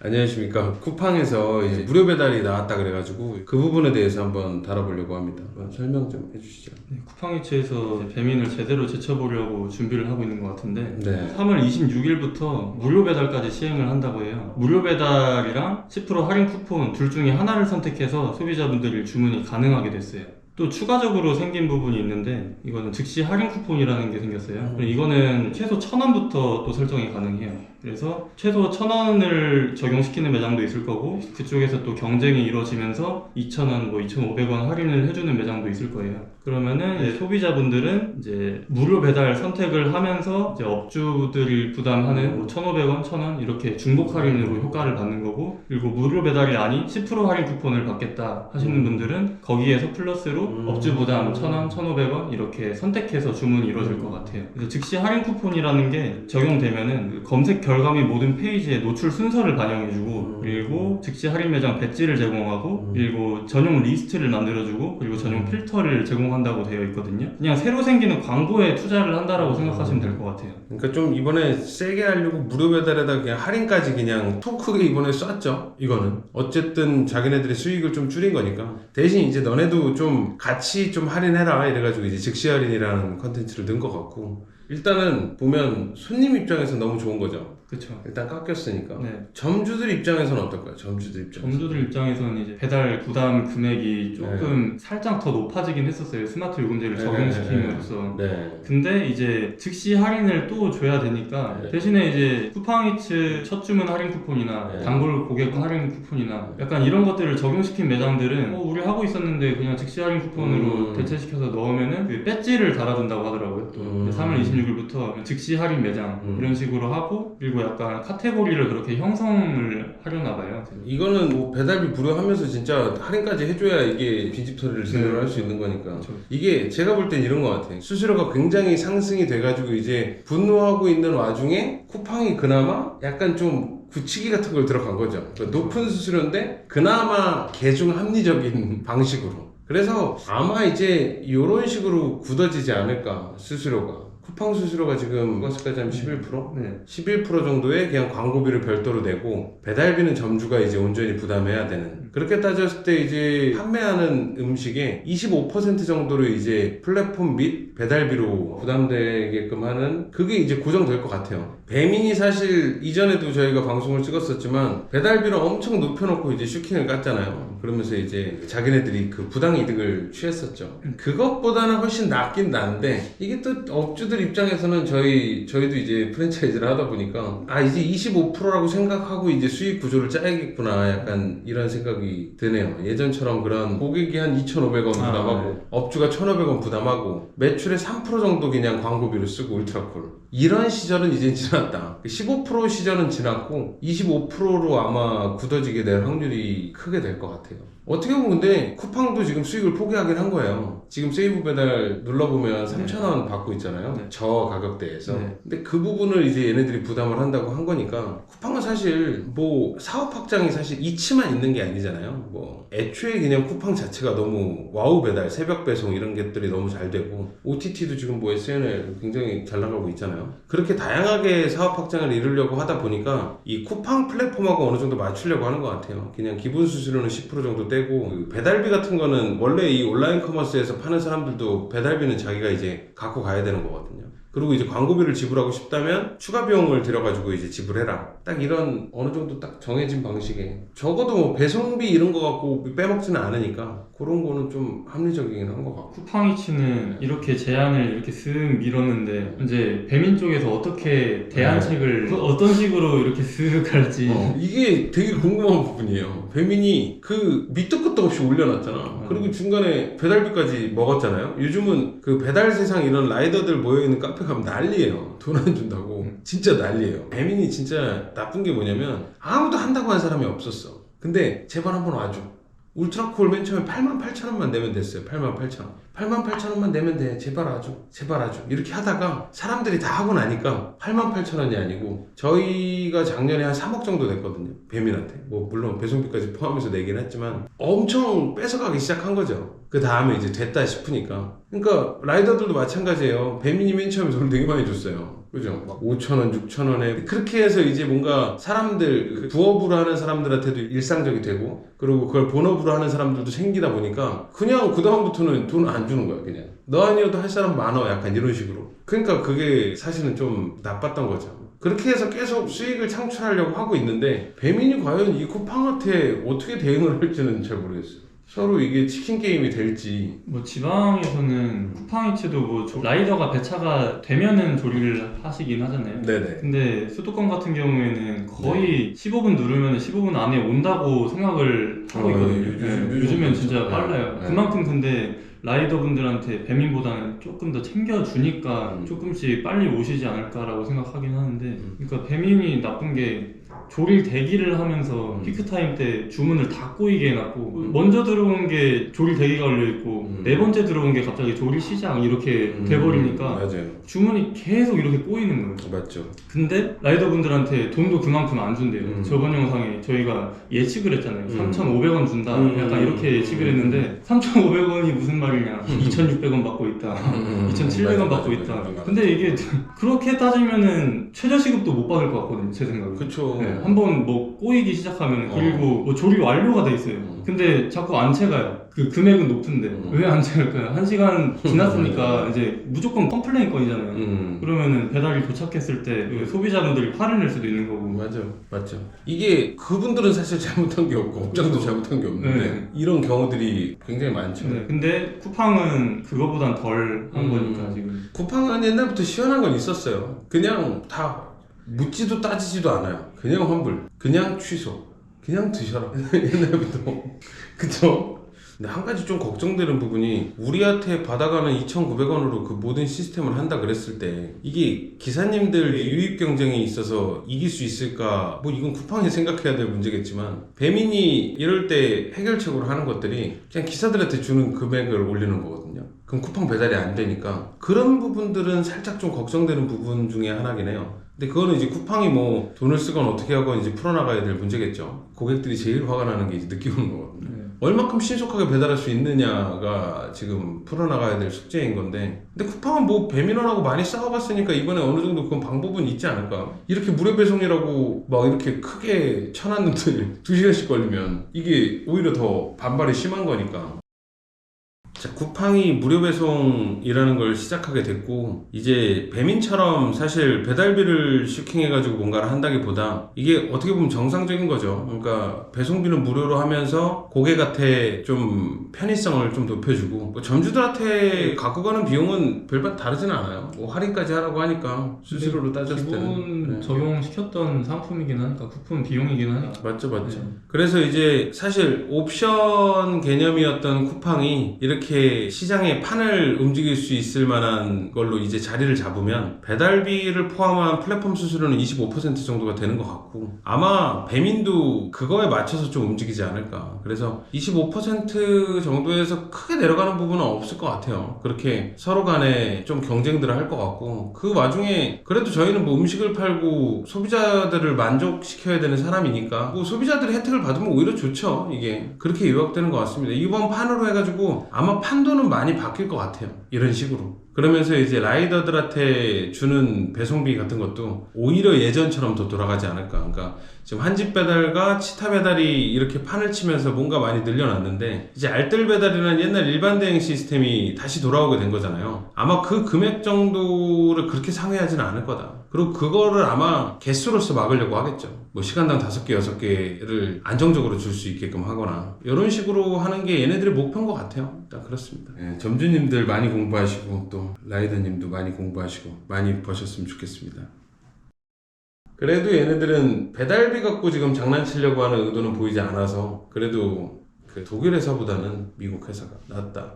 안녕하십니까. 쿠팡에서 이제 무료 배달이 나왔다 그래가지고 그 부분에 대해서 한번 다뤄보려고 합니다. 한번 설명 좀 해주시죠. 네, 쿠팡 이츠에서 이제 배민을 제대로 제쳐보려고 준비를 하고 있는 것 같은데 네. 3월 26일부터 무료 배달까지 시행을 한다고 해요. 무료 배달이랑 10% 할인 쿠폰 둘 중에 하나를 선택해서 소비자분들이 주문이 가능하게 됐어요. 또 추가적으로 생긴 부분이 있는데 이거는 즉시 할인 쿠폰이라는 게 생겼어요. 그리고 이거는 최소 1000원부터 또 설정이 가능해요. 그래서 최소 1000원을 적용시키는 매장도 있을 거고 그쪽에서 또 경쟁이 이루어지면서 2000원, 뭐 2,500원 할인을 해주는 매장도 있을 거예요. 그러면은 이제 소비자분들은 이제 무료 배달 선택을 하면서 이제 업주들이 부담하는 뭐 1,500원, 1,000원 이렇게 중복 할인으로 효과를 받는 거고 그리고 무료 배달이 아닌 10% 할인 쿠폰을 받겠다 하시는 분들은 거기에서 플러스로 음. 업주 부담 1,000원, 1,500원 이렇게 선택해서 주문이 이루어질 것 같아요. 그래서 즉시 할인 쿠폰이라는 게 적용되면은 그 검색 결과및 모든 페이지에 노출 순서를 반영해주고 음. 그리고 즉시 할인 매장 배지를 제공하고 음. 그리고 전용 리스트를 만들어주고 그리고 전용 필터를 제공한다고 되어 있거든요. 그냥 새로 생기는 광고에 투자를 한다라고 생각하시면 될 것 같아요. 그러니까 좀 이번에 세게 하려고 무료 배달에다 그냥 할인까지 그냥 톡 크게 이번에 쐈죠. 이거는 어쨌든 자기네들의 수익을 좀 줄인 거니까 대신 이제 너네도 좀 같이 좀 할인해라 이래가지고 이제 즉시 할인이라는 컨텐츠를 넣은 것 같고 일단은 보면 손님 입장에서 너무 좋은 거죠. 그렇죠. 일단 깎였으니까. 네. 점주들 입장에서는 어떨까요? 점주들 입장에서. 점주들 입장에서는 이제 배달 부담 금액이 조금 살짝 더 높아지긴 했었어요. 스마트 요금제를 네, 적용시킴으로써. 네. 근데 이제 즉시 할인을 또 줘야 되니까 네. 대신에 이제 쿠팡이츠 첫 주문 할인 쿠폰이나 네. 단골 고객 할인 쿠폰이나 약간 이런 것들을 적용시킨 매장들은 어, 우리 하고 있었는데 그냥 즉시 할인 쿠폰으로 음. 대체시켜서 넣으면은 그 배지를 달아준다고 하더라고요. 또 음. 3월 26일 부터 즉시 할인 매장 음. 이런 식으로 하고 그리고 약간 카테고리를 그렇게 형성을 하려나 봐요. 이거는 뭐 배달비 무료하면서 진짜 할인까지 해줘야 이게 빈집털이를 제대로 할수 있는 거니까. 그렇죠. 이게 제가 볼 땐 이런 것 같아요 수수료가 굉장히 상승이 돼가지고 이제 분노하고 있는 와중에 쿠팡이 그나마 약간 좀 굳히기 같은 걸 들어간 거죠. 그러니까 높은 수수료인데 그나마 개중 합리적인 방식으로. 그래서 아마 이제 이런 식으로 굳어지지 않을까 수수료가 쿠팡 수수료가 지금 이것까지 하면 11%? 네. 11% 정도의 그냥 광고비를 별도로 내고 배달비는 점주가 이제 온전히 부담해야 되는 그렇게 따졌을 때 이제 판매하는 음식의 25% 정도를 이제 플랫폼 및 배달비로 부담되게끔 하는 그게 이제 고정될 것 같아요. 배민이 사실 이전에도 저희가 방송을 찍었었지만 배달비를 엄청 높여놓고 이제 슈킹을 깠잖아요. 그러면서 이제 자기네들이 그 부당 이득을 취했었죠. 그것보다는 훨씬 낫긴 난데 이게 또 업주들 입장에서는 저희 저희도 이제 프랜차이즈를 하다 보니까 아 이제 25%라고 생각하고 이제 수익 구조를 짜야겠구나 약간 이런 생각 이 드네요. 예전처럼 그런 고객이 한 2,500원 아, 부담하고 업주가 1,500원 부담하고 매출의 3% 정도 그냥 광고비로 쓰고 울트라콜 이런 시절은 이제 지났다. 15% 시절은 지났고 25%로 아마 굳어지게 될 확률이 크게 될 것 같아요. 어떻게 보면 근데 쿠팡도 지금 수익을 포기하긴 한 거예요. 지금 세이브 배달 눌러보면 3,000원 받고 있잖아요. 네. 저 가격대에서. 네. 근데 그 부분을 이제 얘네들이 부담을 한다고 한 거니까 쿠팡은 사실 뭐 사업 확장이 사실 이치만 있는 게 아니잖아요. 뭐 애초에 그냥 쿠팡 자체가 너무 와우 배달, 새벽 배송 이런 것들이 너무 잘 되고 OTT도 지금 뭐 SNL 굉장히 잘 나가고 있잖아요. 그렇게 다양하게 사업 확장을 이루려고 하다 보니까 이 쿠팡 플랫폼하고 어느 정도 맞추려고 하는 것 같아요. 그냥 기본 수수료는 10% 정도 떼고 그 배달비 같은 거는 원래 이 온라인 커머스에서 파는 사람들도 배달비는 자기가 이제 갖고 가야 되는 거거든요. 그리고 이제 광고비를 지불하고 싶다면 추가 비용을 들여가지고 이제 지불해라. 딱 이런 어느 정도 딱 정해진 방식에 적어도 뭐 배송비 이런 거 갖고 빼먹지는 않으니까 그런 거는 좀 합리적이긴 한 것 같고. 쿠팡이츠는 이렇게 제안을 이렇게 쓱 밀었는데 이제 배민 쪽에서 어떻게 대안책을 그 어떤 식으로 이렇게 쓱 갈지 어, 이게 되게 궁금한 부분이에요. 배민이 그 밑도 끝도 없이 올려놨잖아. 그리고 중간에 배달비까지 먹었잖아요. 요즘은 그 배달 세상 이런 라이더들 모여있는 카페 가면 난리예요. 돈 안 준다고. 진짜 난리예요. 배민이 진짜 나쁜 게 뭐냐면 아무도 한다고 한 사람이 없었어. 근데 제발 한번 와줘. 울트라콜 맨 처음에 8만 8천 원만 내면 됐어요. 8만 8천 원. 8만 8천 원만 내면 돼. 제발 와줘. 제발 와줘. 이렇게 하다가 사람들이 다 하고 나니까 8만 8천 원이 아니고 저희가 작년에 한 3억 정도 냈거든요. 배민한테. 뭐 물론 배송비까지 포함해서 내긴 했지만 엄청 뺏어가기 시작한 거죠. 그 다음에 이제 됐다 싶으니까. 그러니까 라이더들도 마찬가지예요. 배민이 맨 처음에 돈을 되게 많이 줬어요. 그죠? 막 5천원, 6천원에 그렇게 해서 이제 뭔가 사람들 그 부업으로 하는 사람들한테도 일상적이 되고 그리고 그걸 본업으로 하는 사람들도 생기다 보니까 그냥 그 다음부터는 돈 안 주는 거야 그냥 너 아니어도 할 사람 많어 약간 이런 식으로 그러니까 그게 사실은 좀 나빴던 거죠. 그렇게 해서 계속 수익을 창출하려고 하고 있는데 배민이 과연 이 쿠팡한테 어떻게 대응을 할지는 잘 모르겠어요. 서로 이게 치킨 게임이 될지 뭐 지방에서는 쿠팡이츠도 뭐 조- 라이더가 배차가 되면은 조리를 하시긴 하잖아요. 네네 근데 수도권 같은 경우에는 거의 15분 누르면 15분 안에 온다고 생각을 하고 어, 있거든요. 요즘- 네, 요즘 요즘엔 그렇죠. 진짜 네. 빨라요. 네. 그만큼 근데 라이더 분들한테 배민보다는 조금 더 챙겨주니까 음. 조금씩 빨리 오시지 않을까라고 생각하긴 하는데, 음. 그러니까 배민이 나쁜 게 조릴 대기를 하면서 음. 피크타임 때 주문을 다 꼬이게 해놨고 음. 먼저 들어온 게 조릴 대기가 걸려있고 음. 네 번째 들어온 게 갑자기 조릴 시작 이렇게 음, 돼버리니까 맞아요 주문이 계속 이렇게 꼬이는 거예요. 맞죠 근데 라이더분들한테 돈도 그만큼 안 준대요. 음. 저번 영상에 저희가 예측을 했잖아요. 음. 3,500원 준다. 음. 약간 이렇게 예측을 했는데 3,500원이 무슨 말이냐. 2,600원 받고 있다. 음. 2,700원 맞아, 받고 맞아, 있다. 맞아, 맞아. 근데 이게 그렇게 따지면은 최저시급도 못 받을 것 같거든요. 제 생각에. 그쵸 네, 한번 뭐 꼬이기 시작하면 어. 그리고 뭐 조리 완료가 돼 있어요. 음. 근데 자꾸 안 채가요. 그 금액은 높은데 음. 왜안 채갈까요? 한 시간 지났으니까 이제 무조건 컴플레인 건이잖아요. 음. 그러면은 배달이 도착했을 때그 소비자분들이 화를 낼 수도 있는 거고. 맞아 맞죠 이게 그분들은 사실 잘못한 게 없고 업장도 잘못한 게 없는데 네. 이런 경우들이 굉장히 많죠 네, 근데 쿠팡은 그거보단 덜한 음. 거니까 지금. 쿠팡은 옛날부터 시원한 건 있었어요. 그냥 다 묻지도 따지지도 않아요. 그냥 환불 그냥 취소 그냥 드셔라. 옛날부터. 그쵸? 근데 한 가지 좀 걱정되는 부분이 우리한테 받아가는 2,900원으로 그 모든 시스템을 한다 그랬을 때 이게 기사님들 유입 경쟁에 있어서 이길 수 있을까? 뭐 이건 쿠팡이 생각해야 될 문제겠지만 배민이 이럴 때 해결책으로 하는 것들이 그냥 기사들한테 주는 금액을 올리는 거거든요 그럼 쿠팡 배달이 안 되니까 그런 부분들은 살짝 좀 걱정되는 부분 중에 하나긴 해요. 근데 그거는 이제 쿠팡이 뭐 돈을 쓰건 어떻게 하건 이제 풀어나가야 될 문제겠죠. 고객들이 제일 화가 나는 게 이제 늦게 오는 거거든요. 네. 얼마큼 신속하게 배달할 수 있느냐가 지금 풀어나가야 될 숙제인 건데. 근데 쿠팡은 뭐 배민원하고 많이 싸워봤으니까 이번에 어느 정도 그건 방법은 있지 않을까? 이렇게 무료 배송이라고 막 이렇게 크게 쳐놨는데 두 시간씩 걸리면 이게 오히려 더 반발이 심한 거니까 자, 쿠팡이 무료 배송이라는 걸 시작하게 됐고 이제 배민처럼 사실 배달비를 슈킹해 가지고 뭔가를 한다기보다 이게 어떻게 보면 정상적인 거죠. 그러니까 배송비는 무료로 하면서 고객한테 좀 편의성을 좀 높여주고 뭐 점주들한테 갖고 가는 비용은 별반 다르진 않아요. 뭐 할인까지 하라고 하니까 수수료로 따졌을 때는 네. 적용시켰던 상품이긴 하니까 쿠폰 비용이긴 하니까. 맞죠, 맞죠. 네. 그래서 이제 사실 옵션 개념이었던 쿠팡이 이렇게 시장의 판을 움직일 수 있을 만한 걸로 이제 자리를 잡으면 배달비를 포함한 플랫폼 수수료는 25% 정도가 되는 것 같고 아마 배민도 그거에 맞춰서 좀 움직이지 않을까. 그래서 25% 정도에서 크게 내려가는 부분은 없을 것 같아요. 그렇게 서로 간에 좀 경쟁들을 할 것 같고 그 와중에 그래도 저희는 뭐 음식을 팔고 소비자들을 만족시켜야 되는 사람이니까 뭐 소비자들이 혜택을 받으면 오히려 좋죠. 이게 그렇게 요약되는 것 같습니다. 이번 판으로 해가지고 아마 판도는 많이 바뀔 것 같아요. 이런 식으로. 그러면서 이제 라이더들한테 주는 배송비 같은 것도 오히려 예전처럼 더 돌아가지 않을까. 그러니까 지금 한집 배달과 치타 배달이 이렇게 판을 치면서 뭔가 많이 늘려놨는데 이제 알뜰 배달이라는 옛날 일반 대행 시스템이 다시 돌아오게 된 거잖아요. 아마 그 금액 정도를 그렇게 상회하지는 않을 거다. 그리고 그거를 아마 개수로서 막으려고 하겠죠. 뭐 시간당 다섯 개, 여섯 개를 안정적으로 줄 수 있게끔 하거나 이런 식으로 하는 게 얘네들의 목표인 것 같아요. 일단 그렇습니다. 예, 점주님들 많이 공부하시고 또 라이더님도 많이 공부하시고 많이 버셨으면 좋겠습니다. 그래도 얘네들은 배달비 갖고 지금 장난치려고 하는 의도는 보이지 않아서 그래도 그 독일 회사보다는 미국 회사가 낫다.